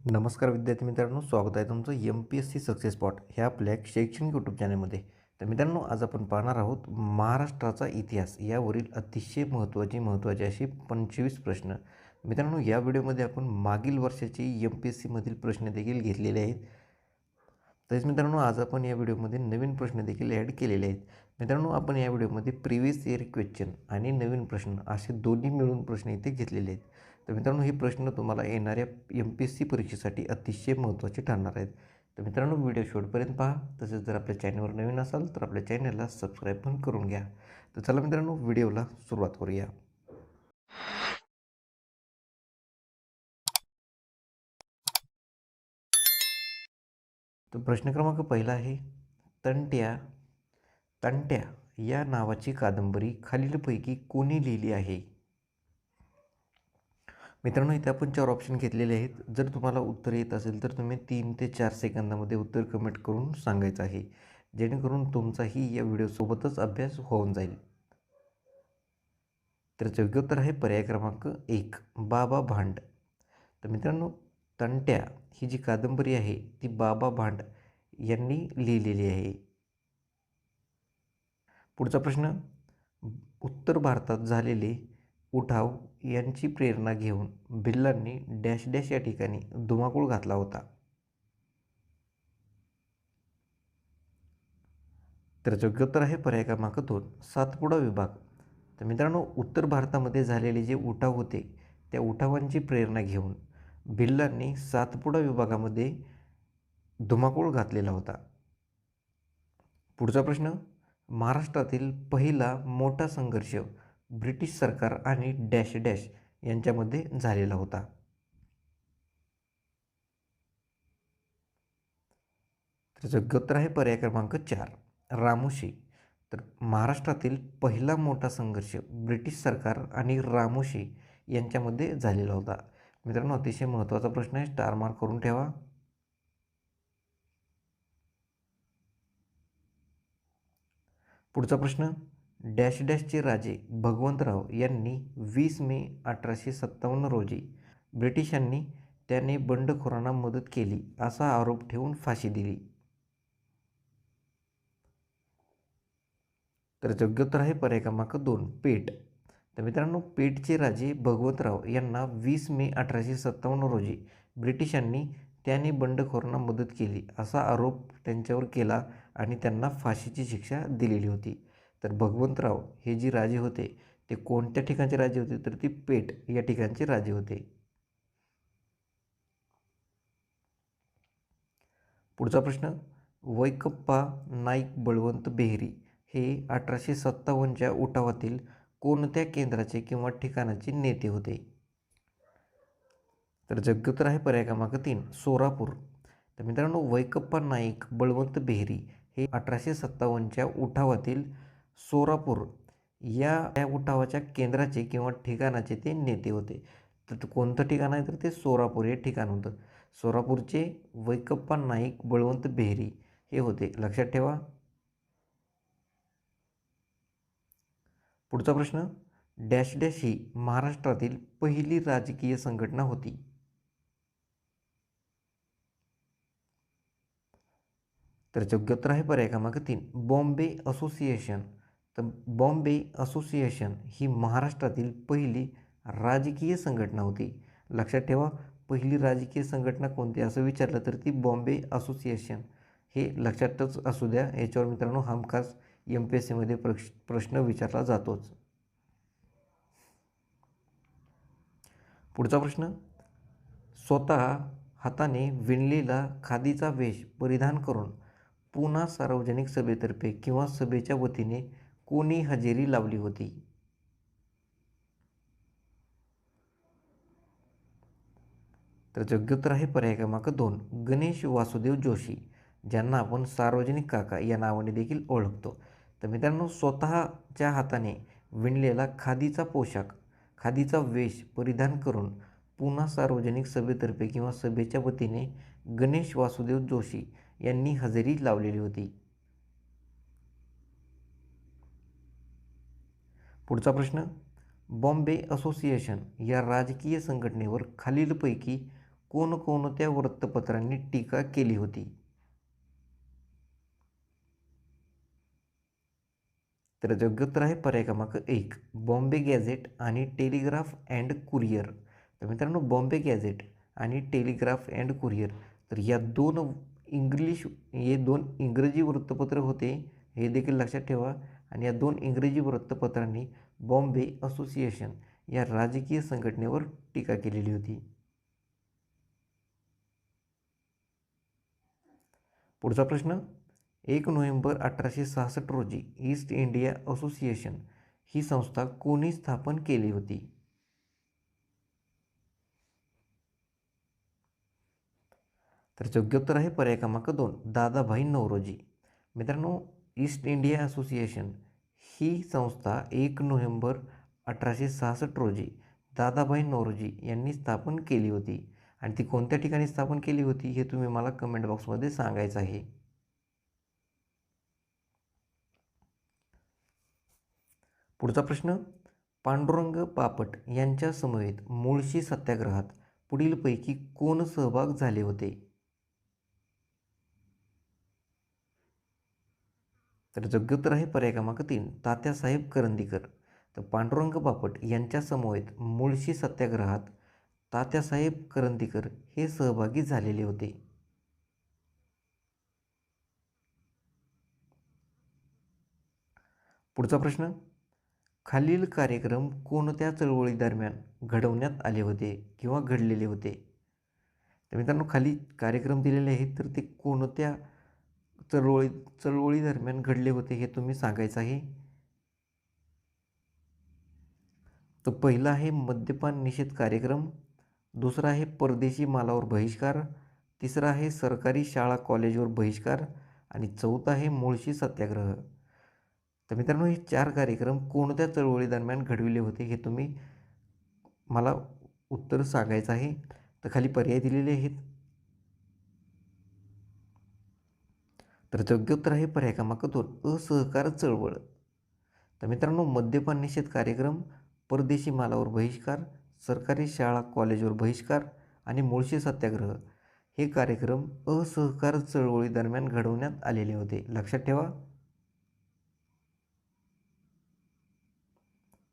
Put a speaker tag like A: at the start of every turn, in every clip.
A: नमस्कार विद्यार्थी मित्रांनो स्वागत आहे तुमचं M P S C success spot ह्या आपल्या शैक्षणिक यूट्यूब चॅनलमध्ये तर मित्रांनो आज आपण पाहणार आहोत महाराष्ट्राचा इतिहास. यावरील अतिशय महत्त्वाची महत्त्वाचे असे पंचवीस प्रश्न. मित्रांनो या व्हिडिओमध्ये आपण मागील वर्षाचे एम पी एस सीमधील प्रश्न देखील घेतलेले आहेत. तसेच मित्रांनो आज आपण या व्हिडिओमध्ये नवीन प्रश्न देखील ॲड केलेले आहेत. मित्रांनो आपण या व्हिडिओमध्ये प्रिव्हियस इयर क्वेश्चन आणि नवीन प्रश्न असे दोन्ही मिळून प्रश्न इथे घेतलेले आहेत. तर मित्रांनो हे प्रश्न तुम्हाला येणाऱ्या एम पी एस सी परीक्षेसाठी अतिशय महत्त्वाचे ठरणार आहेत. तर मित्रांनो व्हिडिओ शेवटपर्यंत पहा. तसेच जर आपल्या चॅनलवर नवीन असाल तर आपल्या चॅनलला सबस्क्राईब पण करून घ्या. तर चला मित्रांनो व्हिडिओला सुरुवात करूया. तर प्रश्न क्रमांक पहिला आहे तंट्या तंट्या या नावाची कादंबरी खालीलपैकी कोणी लिहिली आहे? मित्रांनो इथे आपण चार ऑप्शन घेतलेले आहेत. जर तुम्हाला उत्तर येत असेल तर तुम्ही तीन ते चार सेकंदामध्ये उत्तर कमेंट करून सांगायचं आहे. जेणेकरून तुमचाही या व्हिडिओसोबतच अभ्यास होऊन जाईल. तर योग्य उत्तर आहे पर्याय क्रमांक एक बाबा भांड. तर मित्रांनो तंट्या ही जी कादंबरी आहे ती बाबा भांड यांनी लिहिलेली आहे. पुढचा प्रश्न उत्तर भारतात झालेले उठाव यांची प्रेरणा घेऊन भिल्लांनी डॅश डॅश या ठिकाणी धुमाकूळ घातला होता. तर योग्य उत्तर आहे पर्याय क्रमांक दोन सातपुडा विभाग. तर मित्रांनो उत्तर भारतामध्ये झालेले जे उठाव होते त्या उठावांची प्रेरणा घेऊन भिल्लांनी सातपुडा विभागामध्ये धुमाकूळ घातलेला होता. पुढचा प्रश्न महाराष्ट्रातील पहिला मोठा संघर्ष ब्रिटिश सरकार आणि डॅश डॅश यांच्यामध्ये झालेला होता. तर योग्य उत्तर आहे पर्याय क्रमांक चार रामोशी तर महाराष्ट्रातील पहिला मोठा संघर्ष ब्रिटिश सरकार आणि रामोशी यांच्यामध्ये झालेला होता. मित्रांनो अतिशय महत्त्वाचा प्रश्न आहे. स्टार मार्क करून ठेवा. पुढचा प्रश्न. डॅश डॅशचे राजे भगवंतराव यांनी वीस मे अठराशे सत्तावन्न रोजी ब्रिटिशांनी त्याने बंडखोरांना मदत केली असा आरोप ठेवून फाशी दिली. तर योग्य उत्तर आहे पर्याय क्रमांक दोन पेट तर मित्रांनो पेठचे राजे भगवंतराव यांना वीस मे अठराशे सत्तावन्न रोजी ब्रिटिशांनी त्याने बंडखोरांना मदत केली असा आरोप त्यांच्यावर केला आणि त्यांना फाशीची शिक्षा दिलेली होती. तर भगवंतराव हे जी राजे होते ते कोणत्या ठिकाणचे राजे होते? तर ती पेठ या ठिकाणचे राजे होते. पुढचा प्रश्न वैकप्पा नाईक बळवंत बेहरी हे अठराशे सत्तावन्नच्या उठावातील कोणत्या केंद्राचे किंवा ठिकाणाचे नेते होते? तर जग्गोत्तर आहे पर्याय क्रमांक तीन सोरापूर. तर मित्रांनो वैकप्पा नाईक बळवंत बेहरी हे अठराशे सत्तावन्नच्या उठावातील सोरापूर या या उठावाच्या केंद्राचे किंवा ठिकाणाचे ते नेते होते. तर कोणतं ठिकाण आहे तर ते सोरापूर हे ठिकाण होतं. सोरापूरचे वैकप्पा नाईक बळवंत बेहरी हे होते. लक्षात ठेवा. पुढचा प्रश्न. डॅश डॅश ही महाराष्ट्रातील पहिली राजकीय संघटना होती. तर योग्योत्तर आहे पर्याय क्रमांक तीन. बॉम्बे असोसिएशन. तर बॉम्बे असोसिएशन ही महाराष्ट्रातील पहिली राजकीय संघटना होती. लक्षात ठेवा पहिली राजकीय संघटना कोणती? असं विचारलं तर ती बॉम्बे असोसिएशन. हे लक्षातच असू द्या याच्यावर मित्रांनो हमखास एम पी एस सीमध्ये प्रश प्रश्न विचारला जातोच. पुढचा प्रश्न स्वतः हाताने विणलेला खादीचा वेश परिधान करून पुन्हा सार्वजनिक सभेतर्फे किंवा सभेच्या वतीने कोणी हजेरी लावली होती? तर योग्य उत्तर आहे पर्याय क्रमांक दोन गणेश वासुदेव जोशी ज्यांना आपण सार्वजनिक काका या नावाने देखील ओळखतो. तर मित्रांनो स्वतःच्या हाताने विणलेला खादीचा पोशाख खादीचा वेश परिधान करून पुन्हा सार्वजनिक सभेतर्फे किंवा सभेच्या वतीने गणेश वासुदेव जोशी यांनी हजेरी लावलेली होती. पुढचा प्रश्न बॉम्बे असोसिएशन या राजकीय संघटनेवर खालीलपैकी कोणकोणत्या वृत्तपत्रांनी टीका केली होती? तर योग्य उत्तर आहे पर्याय क्रमांक एक बॉम्बे गॅझेट आणि टेलिग्राफ अँड कुरिअर. तर मित्रांनो बॉम्बे गॅझेट आणि टेलिग्राफ अँड कुरिअर तर या दोन इंग्लिश हे दोन इंग्रजी वृत्तपत्र होते हे देखील लक्षात ठेवा. आणि या दोन इंग्रजी वृत्तपत्रांनी बॉम्बे असोसिएशन या राजकीय संघटनेवर टीका केलेली होती. पुढचा प्रश्न एक नोव्हेंबर अठराशे सहासष्ट रोजी ईस्ट इंडिया असोसिएशन ही संस्था कोणी स्थापन केली होती? तर योग्य उत्तर आहे पर्याय क्रमांक दोन दादाभाई नवरोजी. मित्रांनो ईस्ट इंडिया असोसिएशन ही संस्था एक नोव्हेंबर अठराशे सहासष्ट रोजी दादाभाई नौरोजी यांनी स्थापन केली होती. आणि ती कोणत्या ठिकाणी स्थापन केली होती हे तुम्ही मला कमेंट बॉक्समध्ये सांगायचं आहे. पुढचा प्रश्न पांडुरंग पापट यांच्या समवेत मुळशी सत्याग्रहात पुढीलपैकी कोण सहभाग झाले होते? तर योग्य आहे पर्याय क्रमांक तीन तात्यासाहेब करंदीकर तर पांडुरंग बापट यांच्या समवेत मुळशी सत्याग्रहात तात्यासाहेब करंदीकर हे सहभागी झालेले होते. पुढचा प्रश्न खालील कार्यक्रम कोणत्या चळवळीदरम्यान घडवण्यात आले होते किंवा घडलेले होते? तर मित्रांनो खाली कार्यक्रम दिलेले आहेत तर ते कोणत्या चळवळी चळवळी दरम्यान घडले होते हे तुम्ही सांगायचं आहे? तर पहिला आहे मद्यपान निषेध कार्यक्रम दुसरा आहे परदेशी मालावर बहिष्कार तिसरा आहे सरकारी शाळा कॉलेजवर बहिष्कार आणि चौथा आहे मुळशी सत्याग्रह. तर मित्रांनो हे चार कार्यक्रम कोणत्या चळवळी दरम्यान घडविले होते हे तुम्ही मला उत्तर सांगायचं आहे. तर खाली पर्याय दिलेले आहेत. तर योग्योत्तर हे आहे पर्याय क्रमांक दोन असहकार चळवळ. तर मित्रांनो मद्यपान निषेध कार्यक्रम परदेशी मालावर बहिष्कार सरकारी शाळा कॉलेजवर बहिष्कार आणि मुळशी सत्याग्रह हे कार्यक्रम असहकार चळवळीदरम्यान घडवण्यात आलेले होते. लक्षात ठेवा.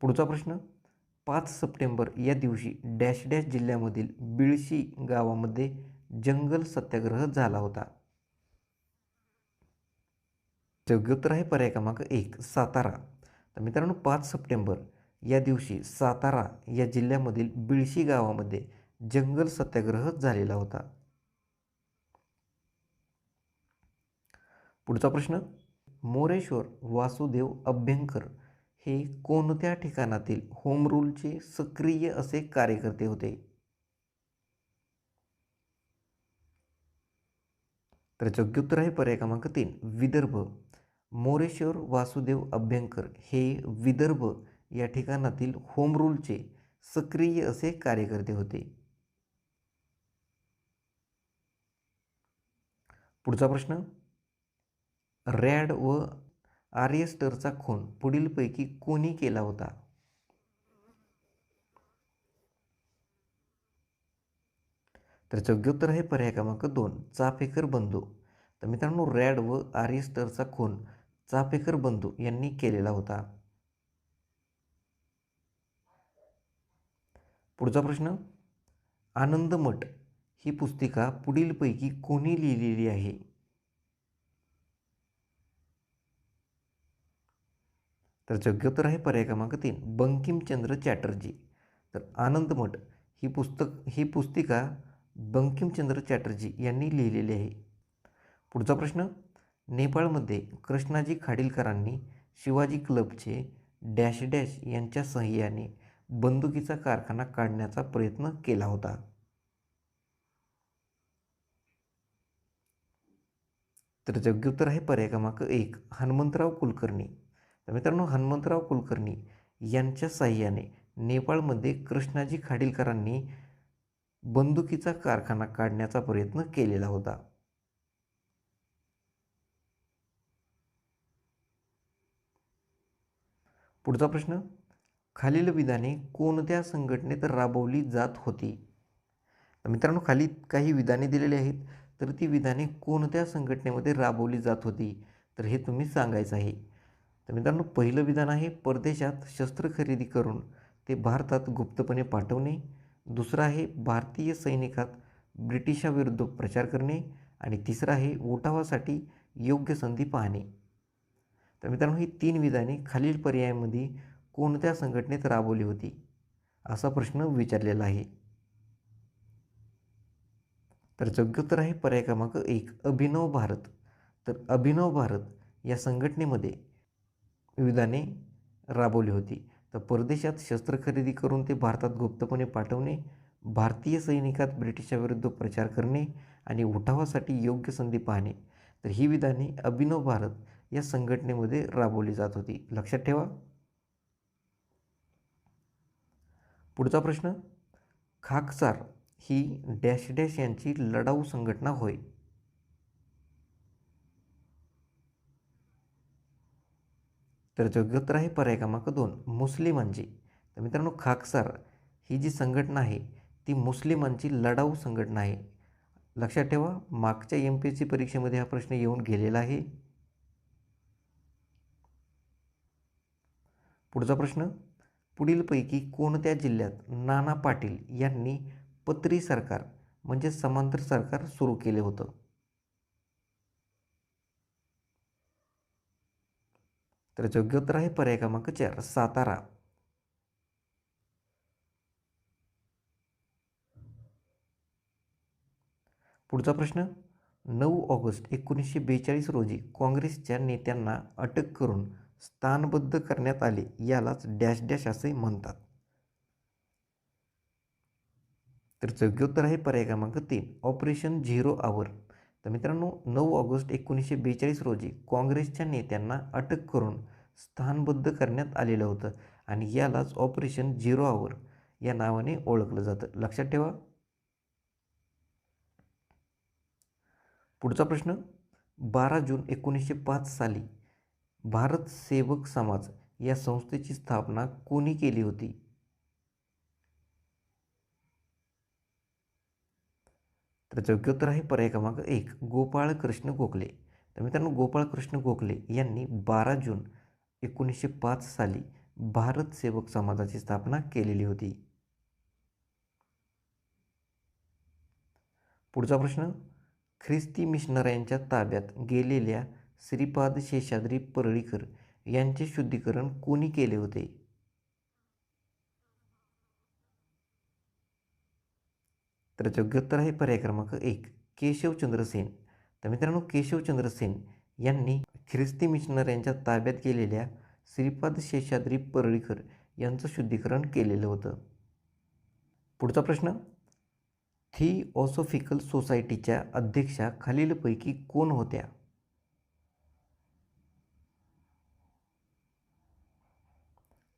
A: पुढचा प्रश्न. पाच सप्टेंबर या दिवशी डॅश डॅश जिल्ह्यामधील बिळशी गावामध्ये जंगल सत्याग्रह झाला होता. योग्य उत्तर आहे पर्याय क्रमांक एक सातारा. तर मित्रांनो पाच सप्टेंबर या दिवशी सातारा या जिल्ह्यामधील बिळशी गावामध्ये जंगल सत्याग्रह झालेला होता. पुढचा प्रश्न मोरेश्वर वासुदेव अभ्यंकर हे कोणत्या ठिकाणातील होम रूलचे सक्रिय असे कार्यकर्ते होते? तर योग्य उत्तर आहे पर्याय क्रमांक तीन विदर्भ. मोरेश्वर वासुदेव अभ्यंकर हे विदर्भ या ठिकाणातील होम रूलचे सक्रिय असे कार्यकर्ते होते. पुढचा प्रश्न. रॅड व आर्यस्टरचा खून पुढीलपैकी कोणी केला होता? तर योग्योत्तर आहे पर्याय क्रमांक दोन चाफेकर बंधू. तर मित्रांनो रॅड व आर्यस्टरचा खून चाफेकर बंधू यांनी केलेला होता. पुढचा प्रश्न आनंदमठ ही पुस्तिका पुढीलपैकी कोणी लिहिलेली आहे? तर योग्योत्तर आहे पर्याय क्रमांक तीन बंकिमचंद्र चॅटर्जी. तर आनंदमठ ही पुस्तक ही पुस्तिका बंकिमचंद्र चॅटर्जी यांनी लिहिलेली आहे. पुढचा प्रश्न नेपाळमध्ये कृष्णाजी खाडीलकरांनी शिवाजी क्लबचे डॅश डॅश यांच्या सहाय्याने बंदुकीचा कारखाना काढण्याचा प्रयत्न केला होता. तर योग्य उत्तर आहे पर्याय क्रमांक एक हनुमंतराव कुलकर्णी. तर मित्रांनो हनुमंतराव कुलकर्णी यांच्या साह्याने नेपाळमध्ये कृष्णाजी खाडीलकरांनी बंदुकीचा कारखाना काढण्याचा प्रयत्न केलेला होता. पुढचा प्रश्न खालील विधाने कोणत्या संघटनेत राबवली जात होती? तर मित्रांनो खाली काही विधाने दिलेली आहेत तर ती विधाने कोणत्या संघटनेमध्ये राबवली जात होती? तर हे तुम्ही सांगायचं आहे. तर मित्रांनो पहिलं विधान आहे परदेशात शस्त्र खरेदी करून ते भारतात गुप्तपणे पाठवणे. दुसरं आहे भारतीय सैनिकात ब्रिटिशाविरुद्ध प्रचार करणे. आणि तिसरं आहे उठावासाठी योग्य संधी पाहणे. तर मित्रांनो ही तीन विधाने खालील पर्यायामध्ये कोणत्या संघटनेत राबवली होती? असा प्रश्न विचारलेला आहे. तर योग्योत्तर आहे पर्याय क्रमांक एक अभिनव भारत. तर अभिनव भारत या संघटनेमध्ये विधाने राबवली होती. तर परदेशात शस्त्र खरेदी करून ते भारतात गुप्तपणे पाठवणे भारतीय सैनिकात ब्रिटिशाविरुद्ध प्रचार करणे आणि उठावासाठी योग्य संधी पाहणे. तर ही विधाने अभिनव भारत या संघटनेमध्ये राबवली जात होती. लक्षात ठेवा. पुढचा प्रश्न खाकसार ही डॅश डॅश यांची लढाऊ संघटना होय. तर योग्योत्तर आहे पर्याय क्रमांक दोन मुस्लिमांची तर मित्रांनो खाकसार ही जी संघटना आहे ती मुस्लिमांची लढाऊ संघटना आहे. लक्षात ठेवा मागच्या एम पी एस सी परीक्षेमध्ये हा प्रश्न येऊन गेलेला आहे. पुढचा प्रश्न. पुढीलपैकी कोणत्या जिल्ह्यात नाना पाटील यांनी पत्री सरकार म्हणजे समांतर सरकार सुरू केले होतं? तर योग्योत्तर आहे पर्याय क्रमांक चार सातारा. पुढचा प्रश्न. नऊ ऑगस्ट एकोणीसशे बेचाळीस रोजी काँग्रेसच्या नेत्यांना अटक करून स्थानबद्ध करण्यात आले यालाच डॅश डॅश असे म्हणतात. तर योग्योत्तर आहे पर्याय क्रमांक तीन ऑपरेशन झिरो आवर. तर मित्रांनो नऊ ऑगस्ट एकोणीसशे बेचाळीस रोजी काँग्रेसच्या नेत्यांना अटक करून स्थानबद्ध करण्यात आलेलं होतं आणि यालाच ऑपरेशन झिरो आवर या नावाने ओळखलं जातं. लक्षात ठेवा. पुढचा प्रश्न बारा जून एकोणीसशे पाच साली भारत सेवक समाज या संस्थेची स्थापना कोणी केली होती? तर योग्योत्तर आहे पर्याय क्रमांक एक गोपाळ कृष्ण गोखले. तर मित्रांनो गोपाळ कृष्ण गोखले यांनी बारा जून एकोणीसशे पाच साली भारत सेवक समाजाची स्थापना केलेली होती. पुढचा प्रश्न ख्रिस्ती मिशनऱ्यांच्या ताब्यात गेलेल्या श्रीपाद शेषाद्री परळीकर यांचे शुद्धीकरण कोणी केले होते? तर योग्योत्तर आहे पर्याय क्रमांक एक केशवचंद्र सेन. तर मित्रांनो केशवचंद्र सेन यांनी ख्रिस्ती मिशनर यांच्या ताब्यात केलेल्या श्रीपाद शेषाद्री परळीकर यांचं शुद्धीकरण केलेलं होतं. पुढचा प्रश्न थिओसॉफिकल सोसायटीच्या अध्यक्षा खालीलपैकी कोण होत्या?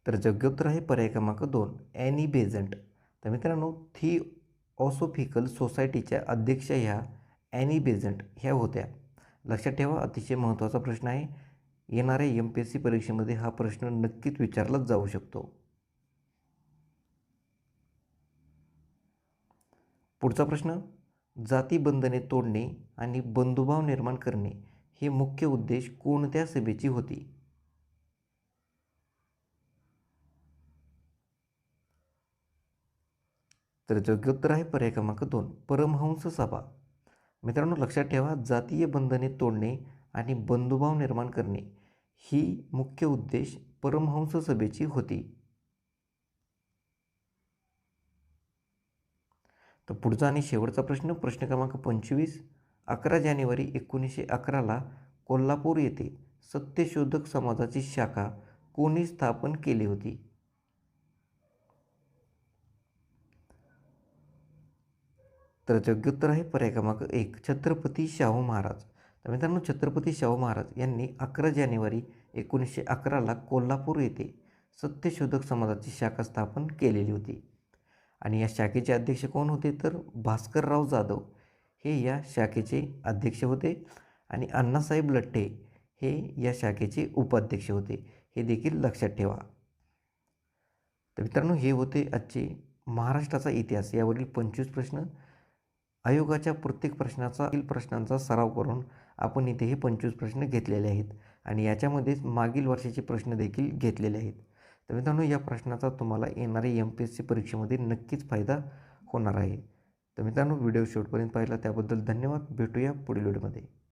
A: तर योग्योत्तर आहे पर्याय क्रमांक दोन ॲनी बेझंट तर मित्रांनो थी ऑसोफिकल सोसायटीच्या अध्यक्ष ह्या ॲनी बेझंट ह्या होत्या. लक्षात ठेवा अतिशय महत्त्वाचा प्रश्न आहे. येणाऱ्या एम पी एस सी परीक्षेमध्ये हा प्रश्न नक्कीच विचारलाच जाऊ शकतो. पुढचा प्रश्न जातीबंधने तोडणे आणि बंधुभाव निर्माण करणे हे मुख्य उद्देश कोणत्या सभेची होती? तर योग्योत्तर आहे पर्याय क्रमांक दोन परमहंस सभा. मित्रांनो लक्षात ठेवा जातीय बंधने तोडणे आणि बंधुभाव निर्माण करणे ही मुख्य उद्देश परमहंस सभेची होती. तर पुढचा आणि शेवटचा प्रश्न प्रश्न क्रमांक पंचवीस अकरा जानेवारी एकोणीसशे अकराला कोल्हापूर येथे सत्यशोधक समाजाची शाखा कोणी स्थापन केली होती? तर योग्योत्तर आहे पर्याय क्रमांक एक छत्रपती शाहू महाराज. तर मित्रांनो छत्रपती शाहू महाराज यांनी अकरा जानेवारी एकोणीसशे अकराला कोल्हापूर येथे सत्यशोधक समाजाची शाखा स्थापन केलेली होती. आणि या शाखेचे अध्यक्ष कोण होते? तर भास्करराव जाधव हे या शाखेचे अध्यक्ष होते आणि अण्णासाहेब लठ्ठे हे या शाखेचे उपाध्यक्ष होते. हे देखील लक्षात ठेवा. तर मित्रांनो हे होते आजचे महाराष्ट्राचा इतिहास. यावरील पंचवीस प्रश्न आयोगाच्या प्रत्येक प्रश्नाचा प्रश्नांचा सराव करून आपण इथे हे पंचवीस प्रश्न घेतलेले आहेत. आणि याच्यामध्येच मागील वर्षाचे प्रश्न देखील घेतलेले आहेत. तर मित्रांनो या प्रश्नाचा तुम्हाला येणाऱ्या एम पी एस सी परीक्षेमध्ये नक्कीच फायदा होणार आहे. तर मित्रांनो व्हिडिओ शेवटपर्यंत पाहिला त्याबद्दल धन्यवाद. भेटूया पुढील व्हिडिओमध्ये.